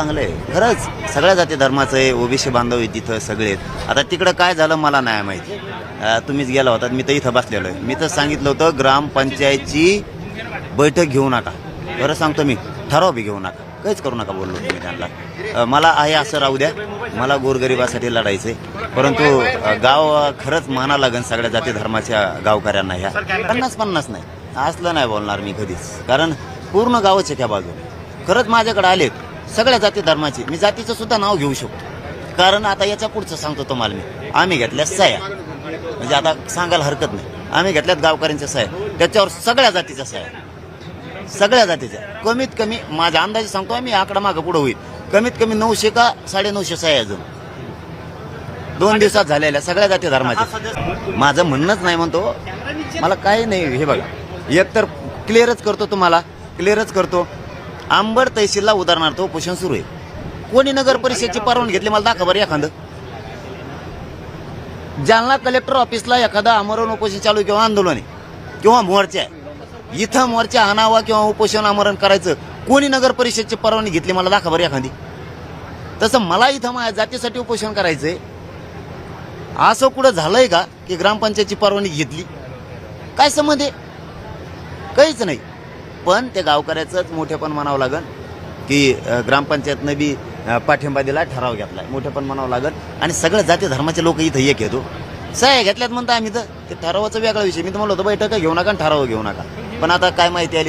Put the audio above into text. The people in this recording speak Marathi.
चांगलं आहे. खरंच सगळ्या जाती धर्माचं आहे ओबीसी बांधव आहे तिथं सगळे आहेत. आता तिकडं काय झालं मला नाही माहिती. तुम्हीच गेला होता मी तर इथं बसलेलो आहे. मी तर सांगितलं होतं ग्रामपंचायतची बैठक घेऊ नका. बरं सांगतो मी ठराव बी घेऊ नका. काहीच करू नका बोललो तुम्ही त्यांना. मला आहे असं राहू द्या. मला गोरगरिबासाठी लढायचं आहे परंतु गाव खरंच माना लागन सगळ्या जाती धर्माच्या गावकऱ्यांना ह्या. पन्नास पन्नास नाही. असलं नाही बोलणार मी कधीच. कारण पूर्ण गावच आहे त्या बाजूला खरंच माझ्याकडे आलेत. सगळ्या जाती धर्माची. मी जातीचं सुद्धा नाव घेऊ शकतो. कारण आता याच्या पुढचं सांगतो तुम्हाला मी. आम्ही घेतल्या सह्या. म्हणजे आता सांगायला हरकत नाही. आम्ही घेतल्यात गावकऱ्यांच्या सह्या. त्याच्यावर सगळ्या जातीच्या सह्या. सगळ्या जातीच्या. कमीत कमी माझ्या अंदाजे सांगतो आम्ही आकडा मागं पुढं होईल. कमीत कमी नऊशे का साडे नऊशे सह्या अजून दोन दिवसात झालेल्या सगळ्या जाती धर्माच्या माझं म्हणणंच नाही म्हणतो. मला काही नाही हे बघा. एक तर क्लिअरच करतो तुम्हाला. क्लिअरच करतो. आंबड तहसीलला उदाहरणार्थ उपोषण सुरू आहे. कोणी नगर परिषदची परवानगी घेतली मला दाखवा बरं एखादं. जालना कलेक्टर ऑफिसला एखादा आमरण उपोषण चालू किंवा आंदोलन आहे किंवा मोर्चा आहे. इथं मोर्चा आणावा किंवा उपोषण आमरण करायचं कोणी नगर परिषदची परवानगी घेतली मला दाखवा बरं एखादी. तसं मला इथं माझ्या जातीसाठी उपोषण करायचंय. असं कुठं झालंय का की ग्रामपंचायतची परवानगी घेतली? काय संबंध आहे? काहीच नाही. पण ते गावकऱ्याचंच मोठेपण म्हणावं लागेल की ग्रामपंचायतनं बी पाठिंबा दिला ठराव घेतलाय. मोठेपण म्हणावं लागेल आणि सगळ्या जाती धर्माचे लोक इथं एक येतो. सह्या घेतल्यात म्हणता आम्ही तर. ते ठरावाचा वेगळा विषय. मी तर म्हणलं होतं बैठक घेऊ नका आणि ठराव घेऊ नका. पण आता काय माहिती आली